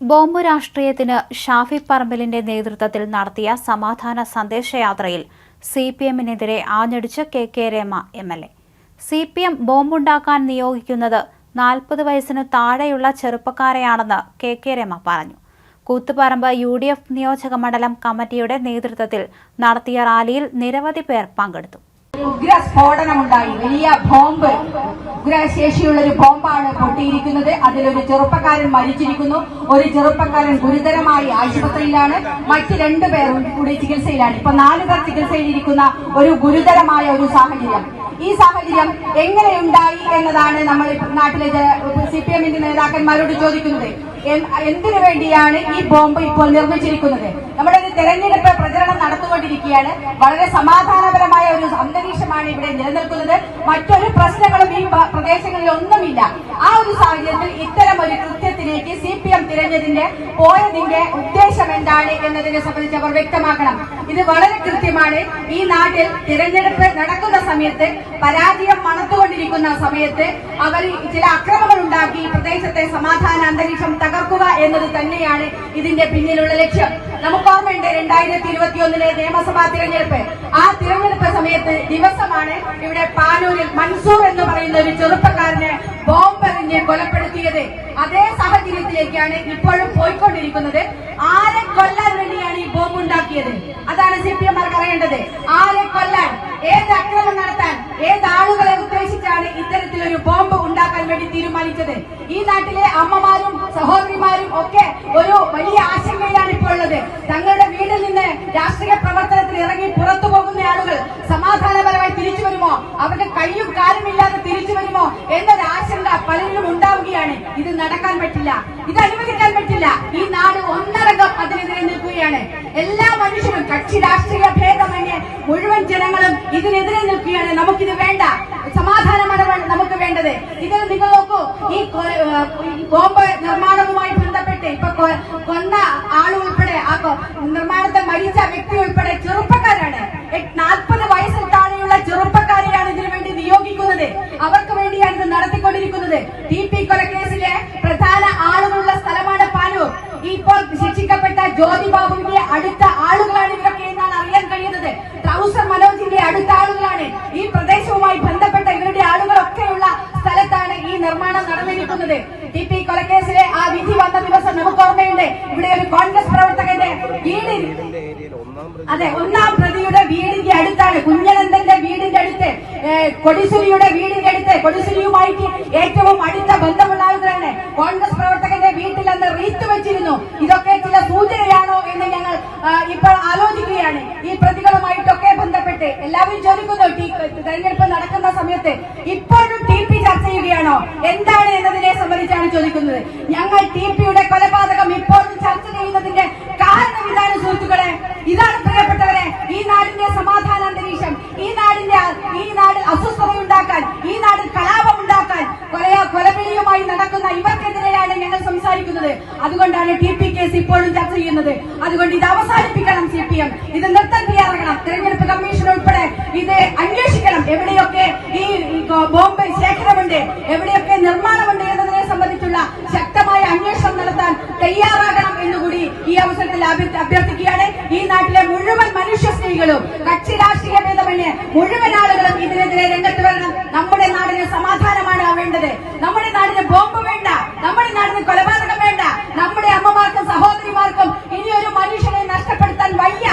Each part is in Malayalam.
ബോംബ് രാഷ്ട്രീയത്തിന് ഷാഫി പറമ്പലിന്റെ നേതൃത്വത്തിൽ നടത്തിയ സമാധാന സന്ദേശയാത്രയിൽ സി പി എമ്മിനെതിരെ ആഞ്ഞടിച്ച് K K Rema M L A. C P M ബോംബുണ്ടാക്കാൻ നിയോഗിക്കുന്നത് നാൽപ്പത് വയസ്സിന് താഴെയുള്ള ചെറുപ്പക്കാരെയാണെന്ന് കെ കെ രമ പറഞ്ഞു. കൂത്തുപറമ്പ് യു ഡി എഫ് നിയോജക മണ്ഡലം കമ്മിറ്റിയുടെ നേതൃത്വത്തിൽ നടത്തിയ റാലിയിൽ നിരവധി പേർ പങ്കെടുത്തു. ഉഗ്രസ്ഫോടനമുണ്ടായി. വലിയ ബോംബ്. ഉഗ്രശേഷിയുള്ള ഒരു ബോംബാണ് പൊട്ടിയിരിക്കുന്നത്. അതിലൊരു ചെറുപ്പക്കാരൻ മരിച്ചിരിക്കുന്നു. ഒരു ചെറുപ്പക്കാരൻ ഗുരുതരമായി ആശുപത്രിയിലാണ്. മറ്റ് പേരും കൂടി ചികിത്സയിലാണ്. ഇപ്പൊ നാലു പേർ ചികിത്സയിലിരിക്കുന്ന ഒരു ഗുരുതരമായ ഒരു സാഹചര്യം. ഈ സാഹചര്യം എങ്ങനെയുണ്ടായി എന്നതാണ് നമ്മൾ നാട്ടിലെ സി പി എമ്മിന്റെ നേതാക്കന്മാരോട് ചോദിക്കുന്നത്. എന്തിനു വേണ്ടിയാണ് ഈ ബോംബ് ഇപ്പോൾ നിർമ്മിച്ചിരിക്കുന്നത്? നമ്മുടെ ഒരു തെരഞ്ഞെടുപ്പ് പ്രചരണം നടന്നുകൊണ്ടിരിക്കുകയാണ്. വളരെ സമാധാനപരമായ ഒരു അന്തരീക്ഷമാണ് ഇവിടെ നിലനിൽക്കുന്നത്. മറ്റൊരു പ്രശ്നങ്ങളും ഈ പ്രദേശങ്ങളിൽ ഒന്നുമില്ല ആ ഒരു സാഹചര്യത്തിൽ ഇത്തരം ഒരു കൃത്യത്തിലേക്ക് സി പി എം തിരഞ്ഞതിന്റെ പോയതിന്റെ ഉദ്ദേശം എന്താണ് എന്നതിനെ സംബന്ധിച്ച് അവർ വ്യക്തമാക്കണം. ഇത് വളരെ കൃത്യമാണ്. ഈ നാട്ടിൽ തിരഞ്ഞെടുപ്പ് നടക്കുന്ന സമയത്ത് പരാജയം മണത്തുകൊണ്ടിരിക്കുന്ന സമയത്ത് അവർ ചില അക്രമങ്ങൾ ഉണ്ടാക്കി പ്രദേശത്തെ സമാധാന അന്തരീക്ഷം തകർക്കുക എന്നത് തന്നെയാണ് ഇതിന്റെ പിന്നിലുള്ള ലക്ഷ്യം. നമുക്ക് ഓർമ്മയുണ്ട് രണ്ടായിരത്തി ഇരുപത്തിയൊന്നിലെ നിയമസഭാ തിരഞ്ഞെടുപ്പ്. ആ തിരഞ്ഞെടുപ്പ് സമയത്ത് ദിവസമാണ് ഇവിടെ പാനൂരിൽ മൻസൂർ എന്ന് പറയുന്ന ഒരു ചെറുപ്പക്കാരനെ ബോംബെറിഞ്ഞ് കൊലപ്പെടുത്തിയത്. അതേ സാഹചര്യത്തിലേക്കാണ് ഇപ്പോഴും പോയിക്കൊണ്ടിരിക്കുന്നത്. ആരെ കൊല്ലാൻ വേണ്ടിയാണ് ഈ ബോംബ് ഉണ്ടാക്കിയത്? അതാണ് സി പി എംമാർക്ക് അറിയേണ്ടത്. ആരെ കൊല്ലാൻ ഏത് അക്രമം നടത്താൻ ഏത് ആളുകളെ ഉദ്ദേശിച്ചാണ് ഇത്തരത്തിലൊരു ബോംബ് തീരുമാനിച്ചത് ഈ നാട്ടിലെ അമ്മമാരും സഹോദരിമാരും ഒക്കെ ഒരു വലിയ ആശങ്കയിലാണ് ഇപ്പോൾ ഉള്ളത്. തങ്ങളുടെ വീട്ടിൽ നിന്ന് രാഷ്ട്രീയ പ്രവർത്തനത്തിൽ ഇറങ്ങി പുറത്തു പോകുന്ന ആളുകൾ സമാധാനപരമായി തിരിച്ചു വരുമോ? അവർക്ക് കയ്യും കാലുമില്ലാതെ തിരിച്ചു വരുമോ? എന്നൊരു ആശങ്ക പലരിലും ഉണ്ടാവുകയാണ്. ഇത് നടക്കാൻ പറ്റില്ല. ഇത് അനുവദിക്കാൻ പറ്റില്ല. ഈ നാട് ഒന്നടങ്കം അതിനെതിരെ നിൽക്കുകയാണ് എല്ലാ മനുഷ്യരും കക്ഷി രാഷ്ട്രീയ ഭേദമന്യേ മുഴുവൻ ജനങ്ങളും ഇതിനെതിരെ നിൽക്കുകയാണ്. നമുക്കിത് വേണ്ട സമാധാനമാണ് വേ- നമുക്ക് വേണ്ടത് ഇത് നിങ്ങൾ നോക്കൂ ഈ ബോംബ് നിർമ്മാണവുമായി ബന്ധപ്പെട്ട് ഇപ്പൊ കൊന്ന ആളുൾപ്പെടെ നിർമ്മാണത്തെ മരിച്ച വ്യക്തി ഉൾപ്പെടെ ചെറുപ്പക്കാരാണ്. നാൽപ്പത് വയസ്സിൽ താഴെയുള്ള ചെറുപ്പക്കാരെയാണ് ഇതിനു വേണ്ടി നിയോഗിക്കുന്നത്. അവർക്ക് വേണ്ടിയാണ് ഇത് നടത്തിക്കൊണ്ടിരിക്കുന്നത്. ടി. പി. കൊലക്കേസിലെ പ്രധാന ആളുകളുള്ള സ്ഥലമാണ് പാനൂർ. ഇപ്പോൾ ശിക്ഷിക്കപ്പെട്ട ജ്യോതി ബാബുവിന്റെ അടുത്ത ആളുകളാണ് ഇവരൊക്കെ എന്നാണ് അറിയാൻ കഴിയുന്നത്. ട്രൗസർ മനോജിന്റെ അടുത്ത ആളുകളാണ്. ഈ നിർമ്മാണം നടന്നിരിക്കുന്നത്. ടി പി കൊലക്കേസിലെ ആ വിധി വന്ന ദിവസം നമുക്ക് ഓർമ്മയുണ്ട്. ഇവിടെ ഒരു കോൺഗ്രസ് പ്രവർത്തകന്റെ വീട് അതെ ഒന്നാം പ്രതിയുടെ വീടിന്റെ അടുത്താണ്. കുഞ്ഞനന്ദന്റെ വീടിന്റെ അടുത്ത് കൊടിശുലിയുടെ വീടിന്റെ അടുത്ത് കൊടിസുരിയുമായിട്ട് ഏറ്റവും അടുത്ത ബന്ധമുള്ള ആളുകളാണ് കോൺഗ്രസ് പ്രവർത്തകന്റെ വീട്ടിൽ അന്ന് റീത്ത് വെച്ചിരുന്നു. ഇതൊക്കെ ചില സൂചനയാണോ എന്ന് ഞങ്ങൾ ഇപ്പോൾ ആലോചിക്കുകയാണ്. ഈ പ്രതികളുമായിട്ടൊക്കെ ബന്ധപ്പെട്ട് എല്ലാവരും ചോദിക്കുന്നു തെരഞ്ഞെടുപ്പ് നടക്കുന്ന സമയത്ത് ഇപ്പോഴും ടി പി ചെയ്യുകയാണോ എന്താണ് എന്നതിനെ സംബന്ധിച്ചാണ് ചോദിക്കുന്നത്. ഞങ്ങൾ ടി പിയുടെ കൊലപാതകം ഇപ്പോഴും ചർച്ച ചെയ്യുന്നതിന്റെ കാരണം ഇതാണ് സുഹൃത്തുക്കളെ. ഇതാണ് പ്രിയപ്പെട്ടവരെ ഈ നാടിന്റെ സമാധാന അന്തരീക്ഷം ഈ നാടിന്റെ ഈ നാട് അസ്വസ്ഥത ഉണ്ടാക്കാൻ ഈ നാടിൽ കലാപം ഉണ്ടാക്കാൻ കൊലയോ കൊലവിളിയുമായി നടക്കുന്ന ഇവർക്കെതിരെയാണ് ഞങ്ങൾ സംസാരിക്കുന്നത്. അതുകൊണ്ടാണ് ടി പി കേസ് ഇപ്പോഴും ചർച്ച ചെയ്യുന്നത്. അതുകൊണ്ട് ഇത് അവസാനിപ്പിക്കണം സി പി എം. ഇത് നൃത്തം തയ്യാറാക്കണം തെരഞ്ഞെടുപ്പ് കമ്മീഷൻ ഉൾപ്പെടെ ഇത് അന്വേഷിക്കണം. എവിടെയൊക്കെ ഈ സ്ത്രീകളും കക്ഷി രാഷ്ട്രീയ ഭേദമന്യേ മുഴുവൻ ആളുകളും ഇതിനെതിരെ രംഗത്ത് വരണം. നമ്മുടെ നാടിന് സമാധാനമാണ് വേണ്ടത്. നമ്മുടെ നാടിന് ബോംബ് വേണ്ട. നമ്മുടെ നാടിന് കൊലപാതകം വേണ്ട. നമ്മുടെ അമ്മമാർക്കും സഹോദരിമാർക്കും ഇനി ഒരു മനുഷ്യനെ നഷ്ടപ്പെടുത്താൻ വയ്യ.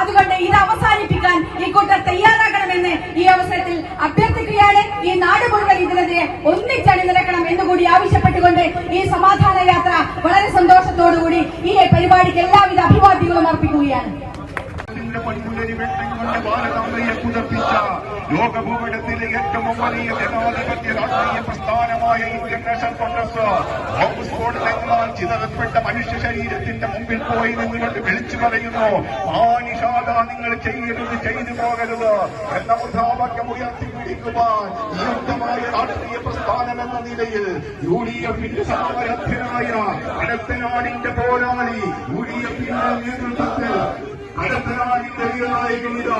അതുകൊണ്ട് ഇത് അവസാനിപ്പിക്കാൻ ഈ കൂട്ടർ തയ്യാറാകണമെന്ന് ഈ അവസരത്തിൽ അഭ്യർത്ഥിക്കുകയാണ്. ഈ നാട് മുഴുവൻ ഇതിനെതിരെ ഒന്നിച്ചണി നിരക്കണം എന്നുകൂടി ആവശ്യപ്പെട്ടുകൊണ്ട് ഈ സമാധാന യാത്ര വളരെ സന്തോഷത്തോടുകൂടി ഈ വെട്ടം കൊണ്ട് ഭാരതാംബയെ പുതപ്പിച്ച ലോകഭൂപടത്തിലെ ഏറ്റവും വലിയ ജനാധിപത്യ രാഷ്ട്രീയ പ്രസ്ഥാനമായ ഇന്ത്യൻ നാഷണൽ കോൺഗ്രസ് ബോംബ് സ്ഫോടനങ്ങളാൽ ചിതറപ്പെട്ട മനുഷ്യ ശരീരത്തിന്റെ മുമ്പിൽ പോയി നിന്നുകൊണ്ട് വിളിച്ചു പറയുന്നു മാനിഷാദ നിങ്ങൾ ചെയ്യരുത് ചെയ്തു പോകരുത് എന്ന മുദ്രാവാക്യം ഉയർത്തിപ്പിടിക്കുവാൻ നിയുക്തമായ രാഷ്ട്രീയ പ്രസ്ഥാനം എന്ന നിലയിൽ യു ഡി എഫിന്റെ സമരഭ്യനായ അടുത്തനാടിന്റെ പോരാളി യു ഡി എഫിന്റെ നേതൃത്വത്തിൽ അടുത്ത നാടിന്റെ നായകനിത